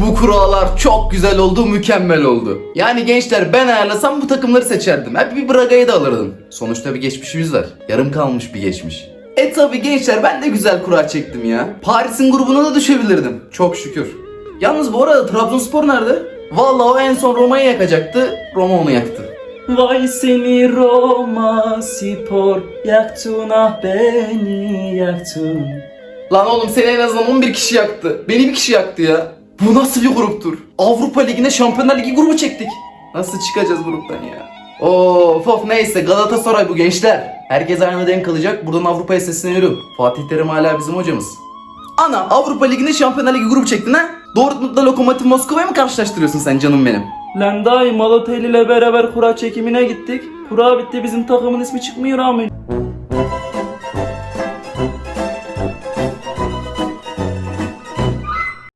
Bu kurallar çok güzel oldu, mükemmel oldu. Yani gençler ben ayarlasam bu takımları seçerdim. Hep bir Braga'yı da alırdım. Sonuçta bir geçmişimiz var. Yarım kalmış bir geçmiş. E tabi gençler ben de güzel kura çektim ya. Paris'in grubuna da düşebilirdim. Çok şükür. Yalnız bu arada Trabzonspor nerede? Vallahi o en son Roma'yı yakacaktı. Roma onu yaktı. Vay seni Roma spor yaktın ah beni yaktın. Lan oğlum seni en azından 11 kişi yaktı. Beni bir kişi yaktı ya. Bu nasıl bir gruptur? Avrupa Ligi'ne Şampiyonlar Ligi grubu çektik. Nasıl çıkacağız gruptan ya? Of of neyse Galatasaray bu gençler. Herkes aynı denk kalacak. Buradan Avrupa'ya sesleniyorum. Fatih Terim hala bizim hocamız. Ana Avrupa Ligi'nde Şampiyonlar Ligi grubu çektin ha? Dortmund'la Lokomotiv Moskova'yı mı karşılaştırıyorsun sen canım benim? Lan dayı Malotelli ile beraber kura çekimine gittik. Kura bitti bizim takımın ismi çıkmıyor amin.